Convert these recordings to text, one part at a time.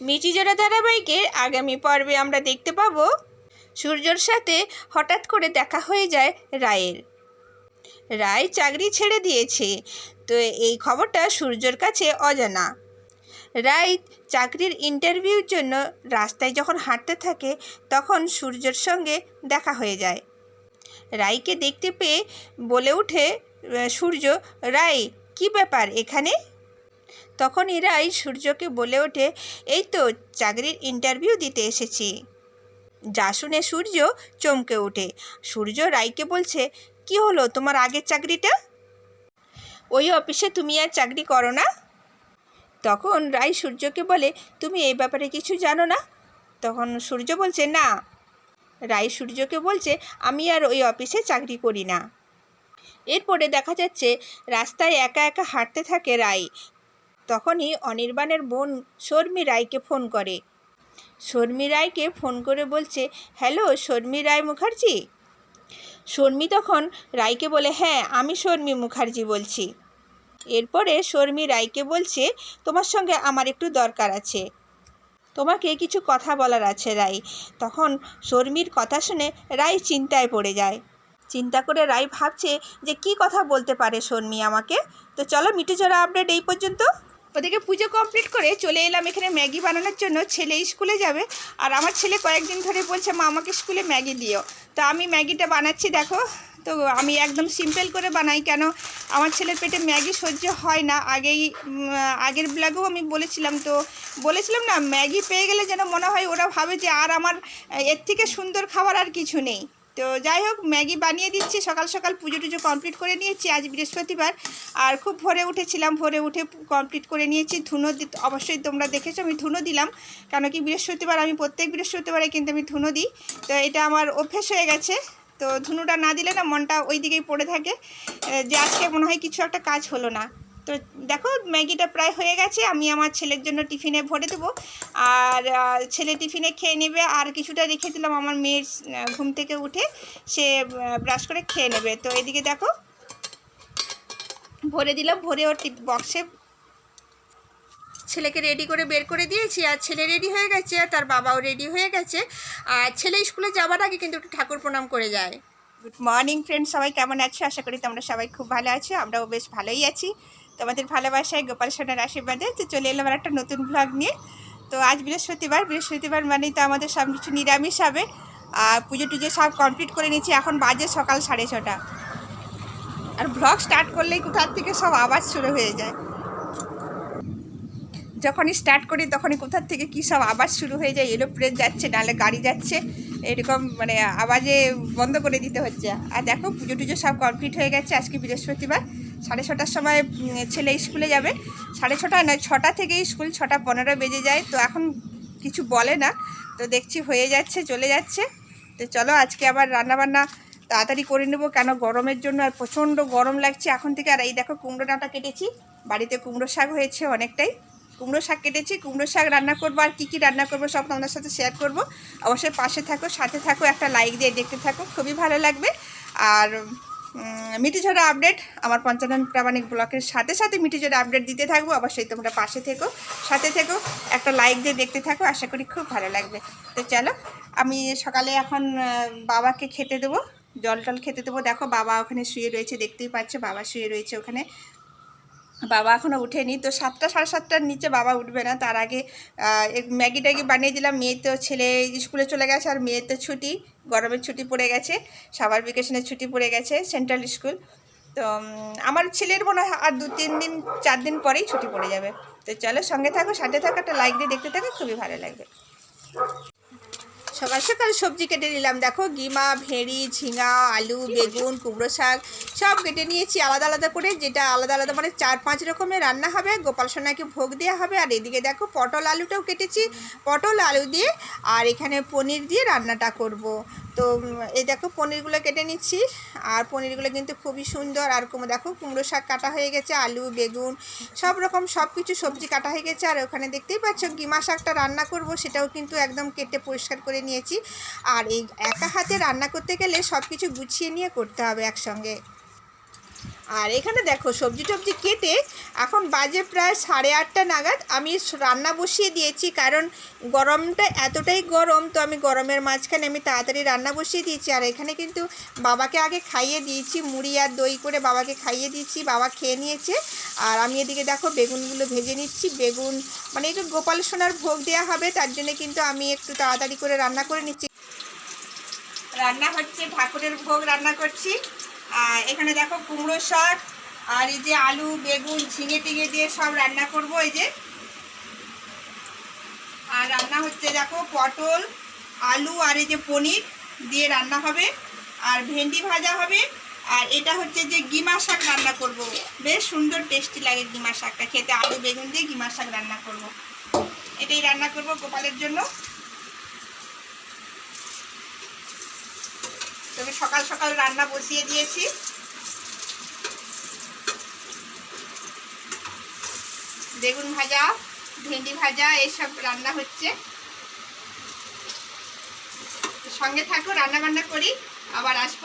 মিচিজোড়া ধারাবাহিকের আগামী পর্বে আমরা দেখতে পাবো সূর্যর সাথে হঠাৎ করে দেখা হয়ে যায় রায়ের। রায় চাকরি ছেড়ে দিয়েছে তো এই খবরটা সূর্যর কাছে অজানা। রায় চাকরির ইন্টারভিউর জন্য রাস্তায় যখন হাঁটতে থাকে তখন সূর্যর সঙ্গে দেখা হয়ে যায়। রায়কে দেখতে পেয়ে বলে আহ, সূর্য রায় কি ব্যাপার এখানে? তখনই রায় সূর্যকে বলে ওঠে, এই তো চাকরির ইন্টারভিউ দিতে এসেছি। যা শুনে সূর্য চমকে ওঠে। সূর্য রায়কে বলছে, কি হলো তোমার আগের চাকরিটা? ওই অফিসে তুমি আর চাকরি করো না? তখন রায় সূর্যকে বলে, তুমি এই ব্যাপারে কিছু জানো না? তখন সূর্য বলছে, না। রায় সূর্যকে বলছে, আমি আর ওই অফিসে চাকরি করি না। এরপরে দেখা যাচ্ছে, রাস্তায় একা একা হাঁটতে থাকে রায়। তখনই অনির্বাণের বোন শর্মি রায়কে ফোন করে। শর্মি রায়কে ফোন করে বলছে, হ্যালো, শর্মি রায় মুখার্জি? শর্মি তখন রায়কে বলে হ্যাঁ আমি শর্মি মুখার্জি বলছি। এরপরে শর্মি রায়কে বলছে, তোমার সঙ্গে আমার একটু দরকার আছে। তোমাকে কিছু কথা বলার আছে, রায়। তখন শর্মির কথা শুনে রায় চিন্তায় পড়ে যায়। চিন্তা করে রায় ভাবছে যে, কি কথা বলতে পারে শর্মি আমাকে? তো চলো মিটেচড়া আপডেট এই পর্যন্ত। ওদিকে পুজো কমপ্লিট করে চলে এলাম এখানে ম্যাগি বানানোর জন্য। ছেলে স্কুলে যাবে। আর আমার ছেলে কয়েকদিন ধরে বলছে, মা, আমাকে স্কুলে ম্যাগি দিও। তো আমি ম্যাগিটা বানাচ্ছি, দেখো। তো আমি একদম সিম্পল করে বানাই কেন? আমার ছেলের পেটে ম্যাগি সহ্য হয় না। আগেই আগের ব্লগেও আমি বলেছিলাম তো, বলেছিলাম না, ম্যাগি পেয়ে গেলে যেন মনে হয় ওরা ভাবে যে আর আমার, এর থেকে সুন্দর খাবার আর কিছু নেই। তো যাই হোক, ম্যাগি বানিয়ে দিচ্ছি। সকাল সকাল পুজো টুজো কমপ্লিট করে নিয়েছি আজ বৃহস্পতিবার। আর খুব ভোরে উঠেছিলাম, ভোরে উঠে কমপ্লিট করে নিয়েছি। ধুনো অবশ্যই তোমরা দেখেছ, আমি ধুনো দিলাম। কেন কি বৃহস্পতিবার, আমি প্রত্যেক বৃহস্পতিবারে কিন্তু আমি ধুনো দিই। তো এটা আমার অভ্যেস হয়ে গেছে। তো ধুনুটা না দিলে না মনটা ওই দিকেই পড়ে থাকে। যে আজকে মনে হয় কিছু একটা কাজ হলো না। তো দেখো, ম্যাগিটা প্রায় হয়ে গেছে, আমি আমার ছেলের জন্য টিফিনে ভরে দেবো। আর ছেলে টিফিনে খেয়ে নেবে, আর কিছুটা রেখে দিলাম আমার মেয়ের ঘুম থেকে উঠে। সে ব্রাশ করে খেয়ে নেবে। তো এদিকে দেখো, ভরে দিলাম, ভরে ওর বক্সে। ছেলেকে রেডি করে বের করে দিয়েছি, আর ছেলে রেডি হয়ে গেছে, আর তার বাবাও রেডি হয়ে গেছে। আর ছেলে স্কুলে যাওয়ার আগে কিন্তু একটু ঠাকুর প্রণাম করে যায়। গুড মর্নিং ফ্রেন্ড সবাই কেমন আছো? আশা করি তোমরা সবাই খুব ভালো আছো, আমরাও বেশ ভালোই আছি। তোমাদের ভালোবাসায় গোপাল সোনার আশীর্বাদে তো চলে এলাম আর একটা নতুন ব্লগ নিয়ে। তো আজ বৃহস্পতিবার বৃহস্পতিবার মানেই তো আমাদের সব কিছু নিরামিষ হবে। আর পুজো টুজো সব কমপ্লিট করে নিয়েছি, এখন বাজে সকাল সাড়ে ছটা। আর ব্লগ স্টার্ট করলেই কোথার থেকে সব আওয়াজ শুরু হয়ে যায়। যখনই স্টার্ট করি তখনই কোথার থেকে কী সব আওয়াজ শুরু হয়ে যায় এরোপ্লেন যাচ্ছে, নাহলে গাড়ি যাচ্ছে, এরকম মানে আওয়াজে বন্ধ করে দিতে হচ্ছে। আর দেখো পুজো টুজো সব কমপ্লিট হয়ে গেছে আজকে বৃহস্পতিবার। সাড়ে ছটার সময় ছেলে স্কুলে যাবে। সাড়ে ছটা নয় ছটা থেকে স্কুল ছটা পনেরো বেজে যায়। তো এখন কিছু বলে না। তো দেখছি হয়ে যাচ্ছে, চলে যাচ্ছে। তো চলো আজকে আবার রান্নাবান্না তাড়াতাড়ি করে নেব, কেন গরমের জন্য আর প্রচণ্ড গরম লাগছে এখন থেকে। আর এই দেখো কুমড়ো ডাঁটা কেটেছি। বাড়িতে কুমড়ো শাক হয়েছে অনেকটাই। কুমড়ো শাক কেটেছি, কুমড়ো শাক রান্না করব, আর কী কী রান্না করব সব তোমাদের সাথে শেয়ার করব। অবশ্যই পাশে থাকো, সাথে থাকো, একটা লাইক দিয়ে দেখতে থাকো, খুবই ভালো লাগবে। আর মিটিঝরা আপডেট আমার পঞ্চানন প্রামাণিক ব্লকের সাথে সাথে মিটিঝড়া আপডেট দিতে থাকব। অবশ্যই তোমরা পাশে থেকো, সাথে থেকো, একটা লাইক দিয়ে দেখতে থাকো, আশা করি খুব ভালো লাগবে। তো চলো, আমি সকালে এখন বাবাকে খেতে দেবো, জল টল খেতে দেবো। দেখো বাবা ওখানে শুয়ে রয়েছে, দেখতেই পাচ্ছ, বাবা শুয়ে রয়েছে ওখানে। বাবা এখনও উঠেনি। তো সাতটা সাড়ে সাতটার নিচে বাবা উঠবে না। তার আগে এক ম্যাগি ট্যাগি বানিয়ে দিলাম। মেয়ে তো ছেলে স্কুলে চলে গেছে আর মেয়ের তো ছুটি গরমের ছুটি পড়ে গেছে। সাবার ভেকেশনের ছুটি পড়ে গেছে সেন্ট্রাল স্কুল তো আমার ছেলের মনে হয় আর দু তিন দিন চার দিন পরেই ছুটি পড়ে যাবে। তো চলো সঙ্গে থাকো সাথে থাকো একটা লাইক দিয়ে দেখতে থাকো খুবই ভালো লাগবে। সকাল সকাল সবজি কেটে নিলাম। দেখো গিমা ভেড়ি ঝিঙা আলু বেগুন কুমড়ো শাক সব কেটে নিয়েছি আলাদা আলাদা করে, যেটা আলাদা আলাদা মানে চার পাঁচ রকমের রান্না হবে, গোপাল সোনাকে ভোগ দেওয়া হবে, আর এদিকে দেখো পটল আলুটাও কেটেছি, পটল, আলু দিয়ে, আর এখানে পনির দিয়ে রান্নাটা করব। তো এই দেখো পনিরগুলো কেটে নিচ্ছি, আর পনিরগুলো কিন্তু খুবই সুন্দর, আর দেখো কুমড়ো শাক কাটা হয়ে গেছে, আলু, বেগুন, সব রকম সব কিছু সবজি কাটা হয়ে গেছে, আর ওখানে দেখতেই পাচ্ছ গিমা শাকটা রান্না করব, সেটাও কিন্তু একদম কেটে পরিষ্কার করে নিয়েছি। আর এই একা হাতে রান্না করতে গেলে সব কিছু গুছিয়ে নিয়ে করতে হবে একসঙ্গে। আর এখানে দেখো, সবজি টবজি কেটে এখন বাজে প্রায় সাড়ে আটটা নাগাদ আমি রান্না বসিয়ে দিয়েছি। কারণ গরমটা এতটাই গরম, তো আমি গরমের মাঝখানে আমি তাড়াতাড়ি রান্না বসিয়ে দিয়েছি। আর এখানে কিন্তু বাবাকে আগে খাইয়ে দিয়েছি, মুড়ি আর দই করে বাবাকে খাইয়ে দিয়েছি, বাবা খেয়ে নিয়েছে। আর আমি এদিকে দেখো, বেগুনগুলো ভেজে নিচ্ছি। বেগুন মানে একটু গোপাল সোনার ভোগ দেওয়া হবে, তার জন্য কিন্তু আমি একটু তাড়াতাড়ি করে রান্না করে নিচ্ছি। রান্না হচ্ছে, ঠাকুরের ভোগ রান্না করছি। এখানে দেখো কুমড়ো শাক, আর এই যে আলু, বেগুন, ঝিঙে টিঙে দিয়ে সব রান্না করব এই যে। আর রান্না হচ্ছে দেখো পটল, আলু আর এই যে পনির দিয়ে রান্না হবে। আর ভেন্ডি ভাজা হবে। আর এটা হচ্ছে যে গিমা শাক রান্না করব। বেশ সুন্দর টেস্টি লাগে গিমা শাকটা। খেতে আলু, বেগুন দিয়ে গিমা শাক রান্না করব। এটাই রান্না করব গোপালের জন্য। তবে সকাল সকাল রান্না বসিয়ে দিয়েছি। বেগুন ভাজা, ভেন্ডি ভাজা, এইসব রান্না হচ্ছে। সঙ্গে থাকো রান্না বান্না করি, আবার আসব।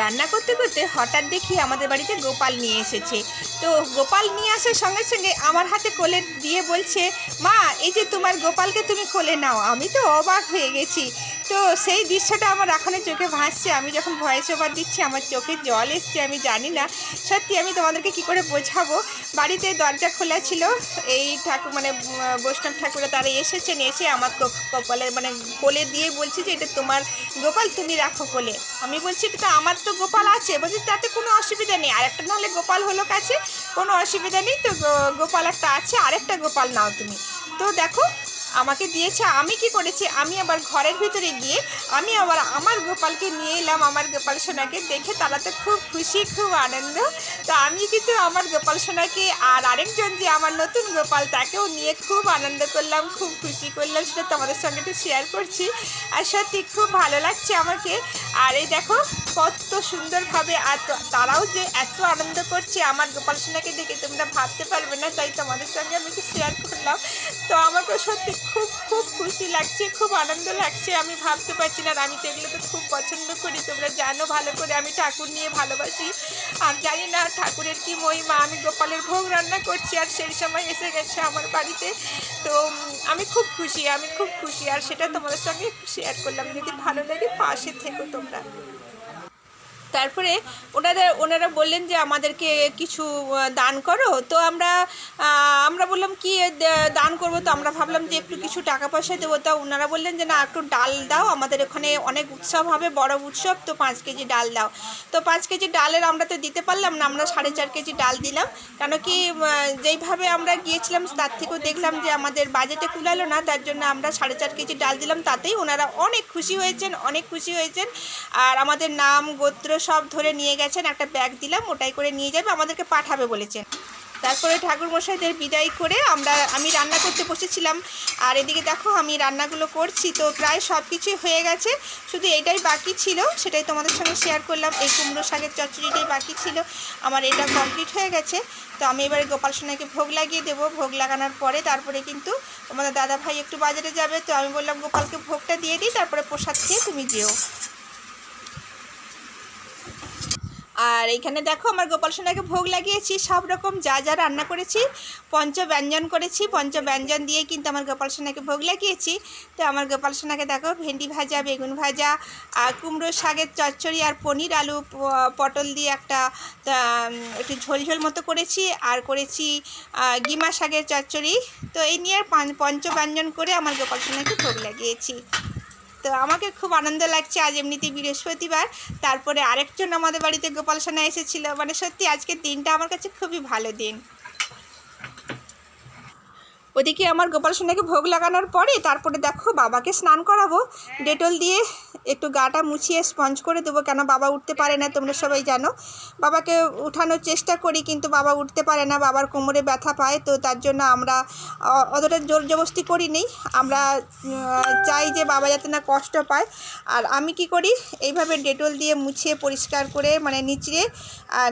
রান্না করতে করতে হঠাৎ দেখি আমাদের বাড়িতে গোপাল নিয়ে এসেছে। তো গোপাল নিয়ে আসার সঙ্গে সঙ্গে আমার হাতে কোলে দিয়ে বলছে, মা, এই যে তোমার গোপালকে তুমি কোলে নাও, আমি তো অবাক হয়ে গেছি। তো সেই দৃশ্যটা আমার এখনও চোখে ভাসছে। আমি যখন ভয়েস ওভার দিচ্ছি, আমার চোখে জল এসছে, আমি জানি না। সত্যি আমি তোমাদেরকে কি করে বোঝাবো? বাড়িতে দরজা খোলা ছিল। এই ঠাকুর মানে বৈষ্ণব ঠাকুরে তারা এসেছেন, এসে আমার কপালে মানে কোলে দিয়ে বলছে যে, এটা তোমার গোপাল, তুমি রাখো কোলে। আমি বলছি, এটা তো আমার তো গোপাল আছে। বলছি, তাতে কোনো অসুবিধা নেই। আরেকটা নাহলে গোপাল হলো কাছে। কোনো অসুবিধা নেই। তো গোপাল একটা আছে, আরেকটা গোপাল নাও তুমি। তো দেখো আমাকে দিয়েছে, আমি কি করেছি? আমি আবার ঘরের ভিতরে গিয়ে আমি আবার আমার গোপালকে নিয়ে এলাম, আমার গোপাল সোনাকে দেখে তারা তো খুব খুশি, খুব আনন্দ। তো আমি কিন্তু আমার গোপাল সোনাকে আর আরেকজন যে আমার নতুন গোপাল, তাকেও নিয়ে খুব আনন্দ করলাম, খুব খুশি করলাম, সেটা তোমাদের সঙ্গে একটু শেয়ার করছি। আর সত্যি খুব ভালো লাগছে আমাকে। আর এই দেখো, কত সুন্দরভাবে আর তারাও যে এত আনন্দ করছে আমার গোপাল সোনাকে দেখে, তোমরা ভাবতে পারবে না, তাই তোমাদের সঙ্গে আমি একটু শেয়ার করলাম। তো আমাকে সত্যি খুব খুব খুশি লাগছে, খুব আনন্দ লাগছে। আমি ভাবতে পারছি না আমি তো এগুলোকে খুব পছন্দ করি। তোমরা জানো, ভালো করে আমি ঠাকুর নিয়ে ভালোবাসি। আর জানি না, ঠাকুরের কি মহিমা, আমি গোপালের ভোগ রান্না করছি আর সেই সময় এসে গেছে আমার বাড়িতে। তো আমি খুব খুশি, আমি খুব খুশি। আর সেটা তোমাদের সঙ্গে শেয়ার করলাম। যদি ভালো লাগে পাশে থেকো তোমরা। তারপরে ওনাদের ওনারা বললেন যে আমাদেরকে কিছু দান করো। তো আমরা আমরা বললাম, কি দান করব? তো আমরা ভাবলাম যে একটু কিছু টাকা পয়সা দেবো। তা ওনারা বললেন যে, না, একটু ডাল দাও। আমাদের ওখানে অনেক উৎসব হবে, বড় উৎসব। তো পাঁচ কেজি ডাল দাও। তো পাঁচ কেজি ডালের আমরা তো দিতে পারলাম না। আমরা সাড়ে চার কেজি ডাল দিলাম। কেন কি যেইভাবে আমরা গিয়েছিলাম, তার থেকেও দেখলাম যে আমাদের বাজেটে কুলালো না। তার জন্য আমরা সাড়ে চার কেজি ডাল দিলাম। তাতেই ওনারা অনেক খুশি হয়েছেন, অনেক খুশি হয়েছেন। আর আমাদের নাম, গোত্র সব ধরে নিয়ে গেছেন, একটা ব্যাগ দিলাম, ওটাই করে নিয়ে যাবে, আমাদেরকে পাঠাবে বলেছেন তারপরে ঠাকুর মশাইদের বিদায় করে আমরা, আমি রান্না করতে বসেছিলাম। আর এদিকে দেখো, আমি রান্নাগুলো করছি, তো প্রায় সব কিছুই হয়ে গেছে। শুধু এটাই বাকি ছিল, সেটাই তোমাদের সঙ্গে শেয়ার করলাম। এই কুমড়ো শাকের চচ্চড়িটাই বাকি ছিল। আমার এটা কমপ্লিট হয়ে গেছে। তো আমি এবারে গোপাল সোনাকে ভোগ লাগিয়ে দেবো। ভোগ লাগানোর পরে তারপরে কিন্তু তোমাদের দাদা ভাই একটু বাজারে যাবে। তো আমি বললাম, গোপালকে ভোগটা দিয়ে দিই, তারপরে প্রসাদ খেয়ে তুমি যেও। আর এখানে দেখো আমার গোপাল সোনাকে ভোগ লাগিয়েছি, সব রকম যা যা রান্না করেছি পঞ্চ ব্যঞ্জন করেছি পঞ্চ ব্যঞ্জন দিয়ে কিন্তু আমার গোপাল সোনাকে ভোগ লাগিয়েছি। তো আমার গোপাল সোনাকে দেখো, ভেন্ডি ভাজা, বেগুন ভাজা, আর কুমড়ো শাকের চচ্চড়ি আর পনির আলু পটল দিয়ে একটা একটু ঝোল ঝোল মতো করেছি, আর করেছি গিমা শাকের চচ্চড়ি। তো এই নিয়ে পঞ্চ ব্যঞ্জন করে আমার গোপাল সোনাকে ভোগ লাগিয়েছি। তো আমাকে খুব আনন্দ লাগছে আজ এমনিতে বৃহস্পতিবার। তারপরে আরেকজন আমাদের বাড়িতে গোপাল সোনা এসেছিল। মানে সত্যি আজকের দিনটা আমার কাছে খুবই ভালো দিন। ওদিকে আমার গোপাল সোনাকে ভোগ লাগানোর পরে তারপরে দেখো বাবাকে স্নান করাবো। ডেটল দিয়ে একটু গাটা মুছিয়ে স্পঞ্জ করে দেবো। কেন বাবা উঠতে পারে না, তোমরা সবাই জানো। বাবাকে উঠানোর চেষ্টা করি কিন্তু বাবা উঠতে পারে না, বাবার কোমরে ব্যথা পায়। তো তার জন্য আমরা অতটা জোর জবস্তি করি নেই আমরা চাই যে বাবা যাতে না কষ্ট পায়। আর আমি কি করি, এইভাবে ডেটল দিয়ে মুছিয়ে পরিষ্কার করে মানে নিচড়ে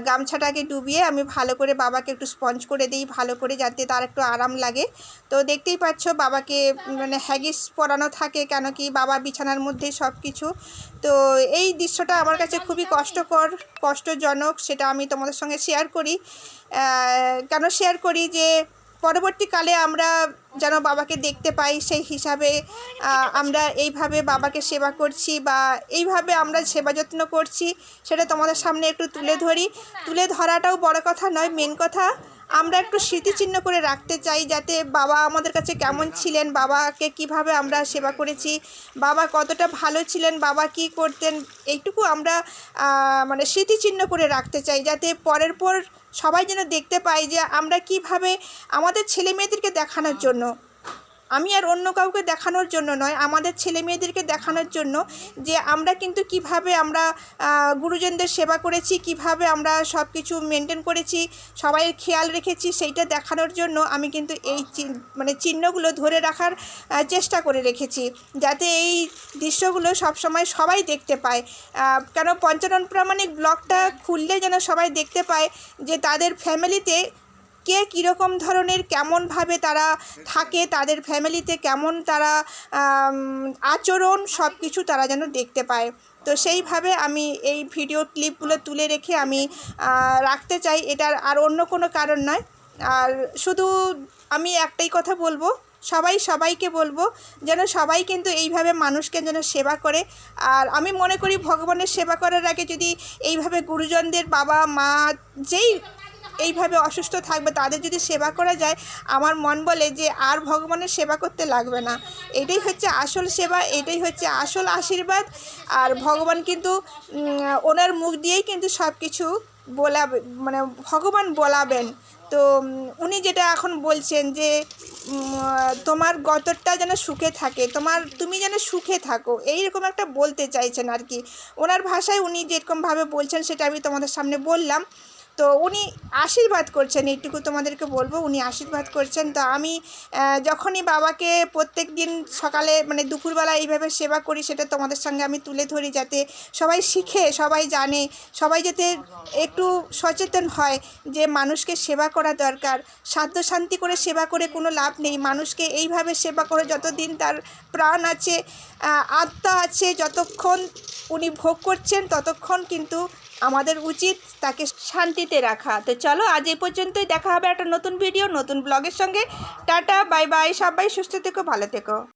গামছাটাকে ডুবিয়ে আমি ভালো করে বাবাকে একটু স্পঞ্জ করে দিই। ভালো করে যাতে তার একটু আরাম লাগে। তো দেখতেই পাচ্ছ বাবাকে মানে হ্যাগিস পরানো থাকে কেন কি বাবা বিছানার মধ্যে সব কিছু তো এই দৃশ্যটা আমার কাছে খুবই কষ্টকর, কষ্টজনক, সেটা আমি তোমাদের সঙ্গে শেয়ার করি। কেন শেয়ার করি যে পরবর্তীকালে আমরা যেন বাবাকে দেখতে পাই, সেই হিসাবে আমরা এইভাবে বাবাকে সেবা করছি বা এইভাবে আমরা সেবা যত্ন করছি, সেটা তোমাদের সামনে একটু তুলে ধরি। তুলে ধরাটাও বড় কথা নয় মেন কথা। আমরা একটু স্মৃতিচিহ্ন করে রাখতে চাই যাতে বাবা আমাদের কাছে কেমন ছিলেন, বাবাকে কীভাবে আমরা সেবা করেছি, বাবা কতটা ভালো ছিলেন, বাবা কি করতেন, এইটুকু আমরা মানে স্মৃতিচিহ্ন করে রাখতে চাই যাতে পরের পর সবাই যেন দেখতে পাই যে আমরা কীভাবে আমাদের ছেলে মেয়েদেরকে দেখানোর জন্য আমি আর অন্য কাউকে দেখানোর জন্য নয়, আমাদের ছেলে মেয়েদেরকে দেখানোর জন্য যে আমরা কিন্তু কীভাবে আমরা গুরুজনদের সেবা করেছি, কীভাবে আমরা সব কিছু মেনটেন করেছি সবাই খেয়াল রেখেছি, সেইটা দেখানোর জন্য আমি কিন্তু এই মানে চিহ্নগুলো ধরে রাখার চেষ্টা করে রেখেছি। যাতে এই দৃশ্যগুলো সবসময় সবাই দেখতে পায়। কেন পঞ্চানন প্রামাণিক ব্লগটা খুললে যেন সবাই দেখতে পায় যে তাদের ফ্যামিলিতে কে কীরকম ধরনের, কেমনভাবে তারা থাকে, তাদের ফ্যামিলিতে কেমন তারা আচরণ সব কিছু তারা যেন দেখতে পায়। তো সেইভাবে আমি এই ভিডিও ক্লিপগুলো তুলে রেখে আমি রাখতে চাই। এটার আর অন্য কোনো কারণ নয়। আর শুধু আমি একটাই কথা বলব, সবাই সবাইকে বলব, যেন সবাই কিন্তু এইভাবে মানুষকে যেন সেবা করে। আর আমি মনে করি ভগবানের সেবা করার আগে যদি এইভাবে গুরুজনদের বাবা, মা যেই এইভাবে অসুস্থ থাকবে, তাদের যদি সেবা করা যায়, আমার মন বলে যে আর ভগবানের সেবা করতে লাগবে না। এটাই হচ্ছে আসল সেবা, এটাই হচ্ছে আসল আশীর্বাদ। আর ভগবান কিন্তু ওনার মুখ দিয়েই কিন্তু সব কিছু বলাবে মানে ভগবান বলাবেন। তো উনি যেটা এখন বলছেন যে তোমার গতরটা যেন সুখে থাকে, তোমার, তুমি যেন সুখে থাকো, এইরকম একটা বলতে চাইছেন আর কি। ওনার ভাষায় উনি যেরকমভাবে বলছেন, সেটা আমি তোমাদের সামনে বললাম। তো উনি আশীর্বাদ করছেন, এইটুকু তোমাদেরকে বলব, উনি আশীর্বাদ করছেন। তো আমি যখনই বাবাকে প্রত্যেক দিন সকালে মানে দুপুরবেলা এইভাবে সেবা করি, সেটা তোমাদের সঙ্গে আমি তুলে ধরি যাতে সবাই শিখে, সবাই জানে, সবাই যাতে একটু সচেতন হয় যে মানুষকে সেবা করা দরকার। সাধ্য শান্তি করে সেবা করে কোনো লাভ নেই। মানুষকে এইভাবে সেবা করে যতদিন তার প্রাণ আছে আত্মা আছে, যতক্ষণ উনি ভোগ করছেন, ততক্ষণ কিন্তু আমাদের উচিত তাকে শান্তিতে রাখা। তো চলো, আজ এই পর্যন্তই। দেখা হবে একটা নতুন ভিডিও নতুন ব্লগের সঙ্গে। টাটা বাই বাই সবাই সুস্থ থেকো, ভালো থেকো।